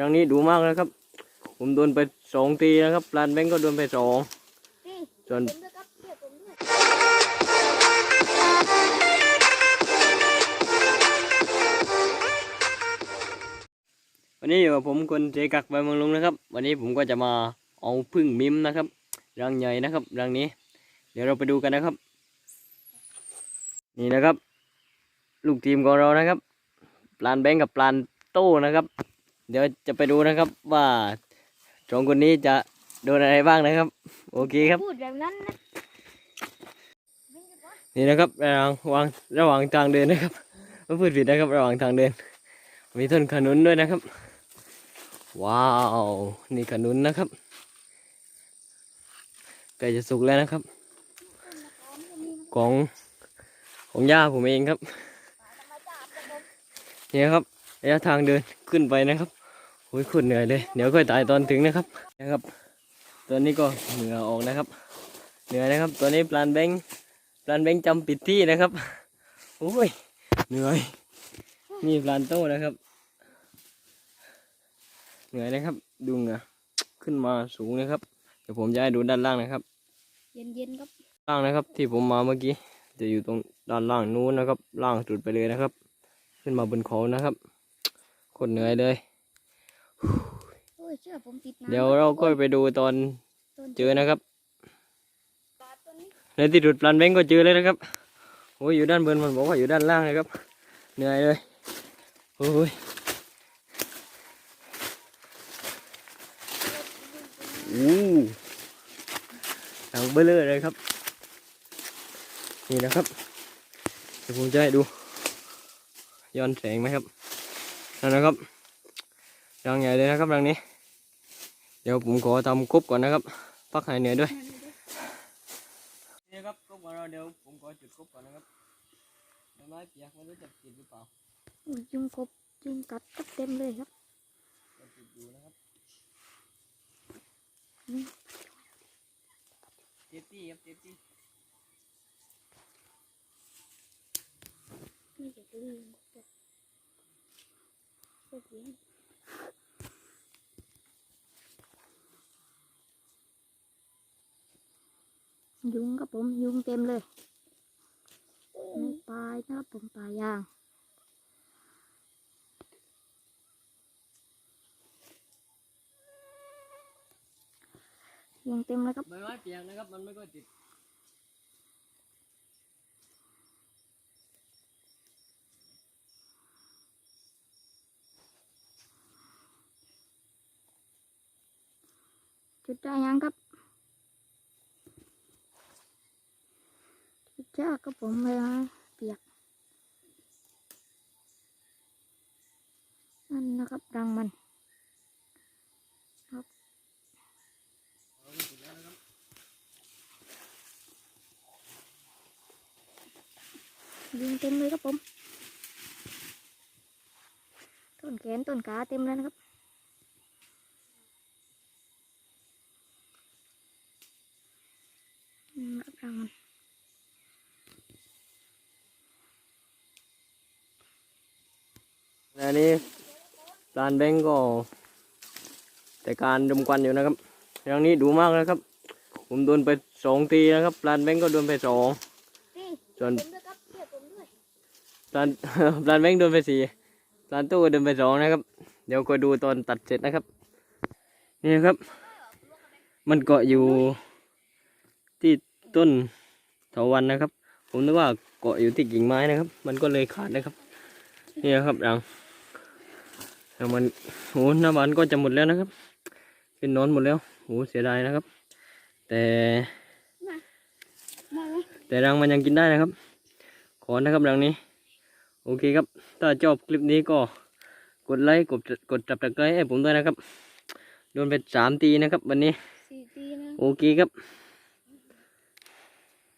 รังนี้ดูมากนะครับ ผมโดนไปสองตีนะครับลานแบงก์ก็โดนไปสองส่วนวันนี้อยู่กับผมคนเจกักใบเมืองลุงนะครับ วันนี้ผมก็จะมาเอาพึ่งมิมนะครับรังใหญ่นะครับรังนี้ เดี๋ยวเราไปดูกันนะครับ นี่นะครับ ลูกทีมของเรานะครับ ปลานแบงก์กับปลานโต้นะครับ เดี๋ยวจะไปดูนะครับว่าสองคนนี้จะโดนอะไรบ้างนะครับ โอเคครับ พูดแบบนั้นนะนี่นะครับระหว่างวางระหว่างทางเดินนะครับไม่พูดผิดนะครับ ระหว่างทางเดิน มีต้นขนุนด้วยนะครับ ว้าวนี่ขนุนนะครับใกล้จะสุกแล้วนะครับ ของของย่าผมเองครับนี่ครับระยะทางเดินขึ้นไปนะครับ โอ้ยขุดเหนื่อยเลย เดี๋ยวค่อยตายตอนถึงนะครับ นะครับ ตอนนี้ก็เหงื่อออกนะครับ เหนื่อยนะครับ ตอนนี้ปลานแบงค์ปลานแบงค์จำปิดที่นะครับ โอ้ย เหนื่อย นี่ปลานโต้นะครับ เหนื่อยนะครับ ดูเหงื่อขึ้นมาสูงนะครับ เดี๋ยวผมจะให้ดูด้านล่างนะครับ เย็นๆครับ ล่างนะครับ ที่ผมมาเมื่อกี้ จะอยู่ตรงด้านล่างนู้นนะครับ ล่างสุดไปเลยนะครับ ขึ้นมาบนเขานะครับโคตรเหนื่อยเลย โอ้ยเชื่อผมติดน้ำเดี๋ยวเราก็ไปดูตอนต้นเจอนะครับปลาต้นนี้ในที่สุดปลานแบงก์ก็เจอเลยนะครับโอ้ยอยู่ด้านบนมันบอกว่าอยู่ด้านล่างนะครับ เหนื่อยเลยโอ้ยอู้หนังเบลเลอร์เลยครับ นี่นะครับเดี๋ยวผมจะให้ดูย้อนแสงไหมครับนั่นนะครับ รังใหญ่เลยนะครับรังนี้ เดี๋ยวผมขอทำกบก่อนนะครับพักหายเหนื่อยด้วยนี่ครับกบของเราเดี๋ยวผมขอจุดกบก่อนนะครับใบไม้เปียกไม่รู้จะติดหรือเปล่าอุ้ยยุงกบยุงกัดก็เต็มเลยครับจะติดอยู่นะครับเจตี้ครับเจตี้นี่จะลืมจะจะเย็ ยุงครับผมยุงเต็มเลยไม่ปลายนะครับผมปลายยางยุงเต็มเลยครับใบไม้เปียกนะครับมันไม่ค่อยติดจุดได้ยังครับ จ้าก็ผมเลยนะเปียกนั่นนะครับรังมันครับยิงเต็มเลยครับผมต้นแขนต้นขาเต็มเลยนะครับอืมครับรังมัน นนี้ลานแบงก์ก็ แต่การดมควันอยู่นะครับอย่างนี้ดูมากนะครับ ผมโดนไปสองตีนะครับลานแบงก์ก็โดนไปสองส่วนลานลานแบงค์โดนไปสี่ลานตู้โดนไปสองนะครับ เดี๋ยวก็ดูตอนตัดเสร็จนะครับ นี่นะครับ มันเกาะอยู่ที่ต้นเถาวันนะครับ ผมนึกว่าเกาะอยู่ที่กิ่งไม้นะครับ มันก็เลยขาดนะครับ นี่นะครับรัง แล้วมันโหหน้าบานก็จะหมดแล้วนะครับ เป็นหนอนหมดแล้วโหเสียดายนะครับ แต่มาไหมแต่รังมันยังกินได้นะครับ ขอนะครับรังนี้ โอเคครับ ถ้าชอบคลิปนี้ก็กดไลค์กดกดจับตะไคร้ให้ผมด้วยนะครับ โดนไปสามตีนะครับ วันนี้สี่ปีนะโอเคครับ